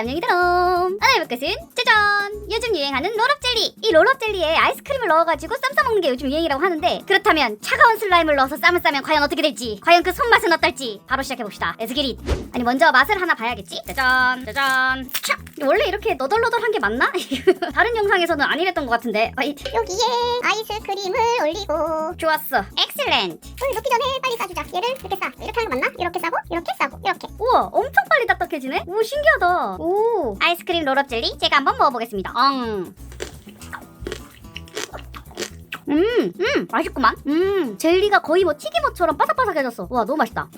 안녕히들어 오늘 해볼 것은 짜잔. 요즘 유행하는 롤업 젤리. 이 롤업 젤리에 아이스크림을 넣어가지고 쌈 싸먹는 게 요즘 유행이라고 하는데 그렇다면 차가운 슬라임을 넣어서 쌈을 싸면 과연 어떻게 될지 과연 그 손맛은 어떨지 바로 시작해봅시다. 에스기릿. 아니 먼저 맛을 하나 봐야겠지? 짜잔. 짜잔. 차 원래 이렇게 너덜너덜한 게 맞나? 다른 영상에서는 안 이랬던 것 같은데. 어이, 여기에 아이스크림을 올리고. 좋았어. 엑셀렌트. 물 넣기 전에 빨리 싸주자. 얘를 이렇게 싸. 이렇게 하는 거 맞나? 이렇게 싸고 이렇게 싸고 이렇게. 우와 엄청 빨리 딱딱해지네? 오 신기하다. 오. 아이스크림 롤업 젤리? 제가 한번 먹어보겠습니다. 엉. 음, 음, 맛있구만. 음, 젤리가 거의 뭐 튀김옷처럼 바삭바삭해졌어. 와, 너무 맛있다.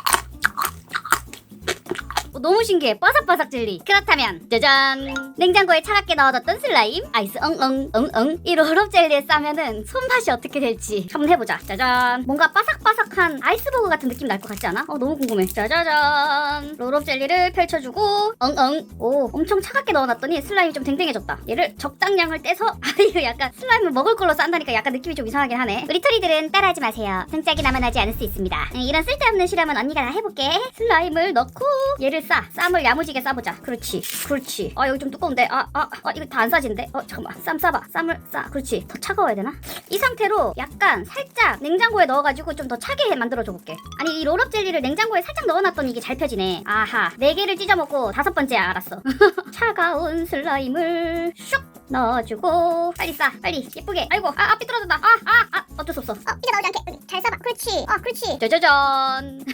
어, 너무 신기해. 바삭바삭 젤리. 그렇다면 짜잔. 냉장고에 차갑게 넣어뒀던 슬라임, 아이스 엉엉 엉엉 이 롤업 젤리에 싸면은 손맛이 어떻게 될지 한번 해보자. 짜잔. 뭔가 바삭바삭한 아이스버거 같은 느낌 날 것 같지 않아? 어 너무 궁금해. 짜자잔. 롤업 젤리를 펼쳐주고 엉엉. 오, 엄청 차갑게 넣어놨더니 슬라임이 좀 댕댕해졌다. 얘를 적당량을 떼서 아 이거 약간 슬라임을 먹을 걸로 싼다니까 약간 느낌이 좀 이상하긴 하네. 우리 토리들은 따라하지 마세요. 등짝이 남아나지 않을 수 있습니다. 음, 이런 쓸데없는 실험은 언니가 다 해볼게. 슬라임을 넣고 얘를 싸. 쌈을 야무지게 싸보자. 그렇지. 그렇지. 아 여기 좀 두꺼운데. 아, 아, 아 이거 다 안 싸진데. 어 잠깐만. 쌈 싸봐. 쌈을 싸. 그렇지. 더 차가워야 되나? 이 상태로 약간 살짝 냉장고에 넣어가지고 좀 더 차게 해 만들어줘 볼게. 아니 이 롤업 젤리를 냉장고에 살짝 넣어놨더니 이게 잘 펴지네. 아하. 네 개를 찢어 먹고 다섯 번째 알았어. 차가운 슬라임을 슉 넣어주고 빨리 싸. 빨리 예쁘게. 아이고. 아, 아 삐뚤어졌다. 아, 아, 아 어쩔 수 없어. 어 피자 나오지 않게 잘 싸봐 그렇지 어 그렇지 짜자잔.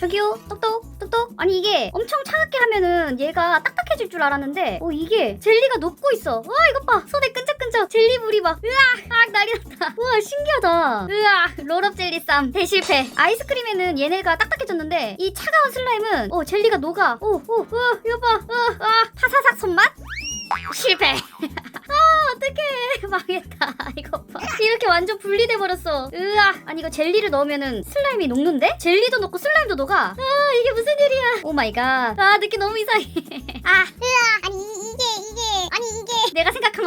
저기요, 똑똑, 똑똑. 아니 이게 엄청 차갑게 하면은 얘가 딱딱해질 줄 알았는데, 어 이게 젤리가 녹고 있어. 와 이것 봐, 손에 끈적끈적 젤리물이 막, 으아, 아 난리 났다. 와 신기하다. 으아, 롤업 젤리 쌈 대실패. 아이스크림에는 얘네가 딱딱해졌는데 이 차가운 슬라임은 어 젤리가 녹아. 오, 오, 어, 이거 봐, 어, 아, 파사삭 손맛. 실패. 분리돼 버렸어. 으아. 아니 이거 젤리를 넣으면은 슬라임이 녹는데? 젤리도 녹고 슬라임도 녹아. 아, 이게 무슨 일이야. 오 마이 갓. 아, 느낌 너무 이상해. 아, 으아 아니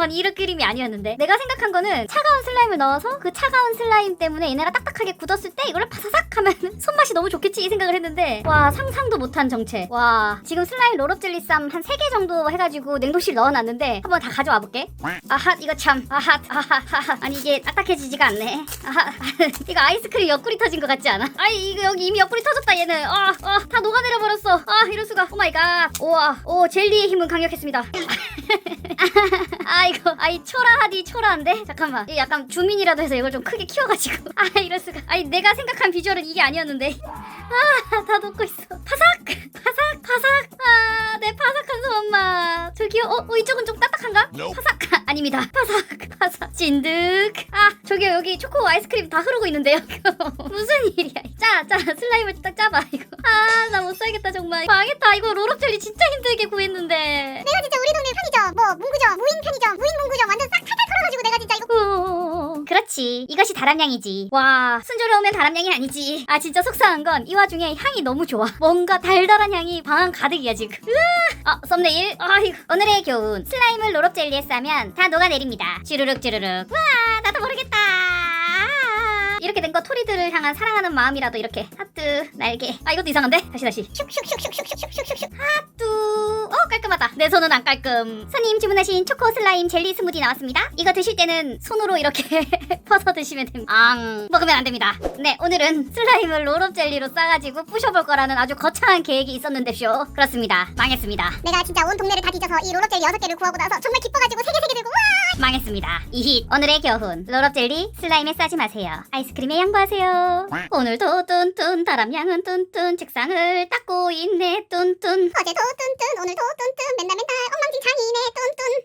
건 이런 그림이 아니었는데 내가 생각한 거는 차가운 슬라임을 넣어서 그 차가운 슬라임 때문에 얘네가 딱딱하게 굳었을 때 이걸 파사삭 하면 손맛이 너무 좋겠지 이 생각을 했는데 와 상상도 못한 정체. 와 지금 슬라임 롤업 젤리 쌈 한 3개 정도 해가지고 냉동실 넣어놨는데 한번 다 가져와 볼게. 아핫 이거 참. 아핫 아핫 아핫 아니 이게 딱딱해지지가 않네. 아핫 이거 아이스크림 옆구리 터진 것 같지 않아? 아니 이거 여기 이미 옆구리 터졌다 얘는. 아아다 녹아내려 버렸어. 아 이럴 수가. 오 마이 갓 우와. 오 젤리의 힘은 강력했습니다 아 이거 아이 초라하디 초라한데? 잠깐만. 이거 약간 주민이라도 해서 이걸 좀 크게 키워가지고. 아 이럴 수가. 아니 내가 생각한 비주얼은 이게 아니었는데. 아다 녹고 있어. 파삭! 파삭! 파삭! 아 내 파삭한 손맛 저기요? 어, 어 이쪽은 좀 딱딱한가? 파삭! 아닙니다. 파삭! 파삭! 진득! 아 저기요 여기 초코 아이스크림 다 흐르고 있는데요. 무슨 일이야? 짜짜 슬라임을 딱 짜봐 이거. 아 나 못 살겠다 정말. 망했다 이거. 롤업 젤리 진짜 힘들게 구했는데 그렇지. 이것이 다람양이지. 와, 순조로우면 다람양이 아니지. 아, 진짜 속상한 건 이 와중에 향이 너무 좋아. 뭔가 달달한 향이 방 안 가득이야, 지금. 으아! 어, 썸네일. 아, 이거. 오늘의 교훈. 슬라임을 롤업 젤리에 싸면 다 녹아내립니다. 주르륵 주르륵. 와, 나도 모르겠다. 이렇게 된 거 토리들을 향한 사랑하는 마음이라도 이렇게 하트 날개 아 이것도 이상한데 다시 다시 슉슉슉슉슉슉슉슉슉 뚜. 어 깔끔하다. 내 손은 안 깔끔. 손님 주문하신 초코 슬라임 젤리 스무디 나왔습니다. 이거 드실 때는 손으로 이렇게 퍼서 드시면 됩니다. 앙 먹으면 안 됩니다. 네 오늘은 슬라임을 롤업 젤리로 싸가지고 부셔볼 거라는 아주 거창한 계획이 있었는데쇼. 그렇습니다. 망했습니다. 내가 진짜 온 동네를 다 뒤져서 이 롤업 젤리 여섯 개를 구하고 나서 정말 기뻐가지고 세개세개 들고 와 망했습니다. 이힛 오늘의 교훈. 롤업 젤리 슬라임에 싸지 마세요. 아이스크림에 양보하세요. 오늘도 뚠뚠 다람양은 뚠뚠 책상을 닦고 있네 뚠뚠 어제도 뚠뚠 오늘도 뚠뚠 맨날 맨날 엉망진창이네 뚠뚠